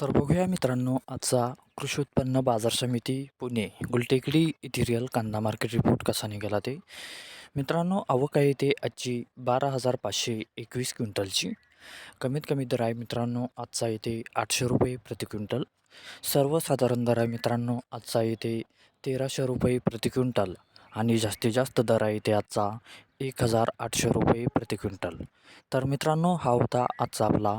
तर बघूया मित्रांनो आजचा कृषी उत्पन्न बाजार समिती पुणे गुलटेकडी इथिरियल कांदा मार्केट रिपोर्ट कसा निघाला ते? मित्रांनो आवक आहे ते आजची बारा हजार पाचशे एकवीस क्विंटलची. कमीत कमी दर आहे मित्रांनो आजचा येते आठशे रुपये प्रति क्विंटल. सर्वसाधारण दर आहे मित्रांनो आजचा येते तेराशे रुपये प्रति क्विंटल. आणि जास्तीत जास्त दर आहे ते आजचा एक हजार आठशे रुपये प्रति क्विंटल. तर मित्रांनो हा होता आजचा आपला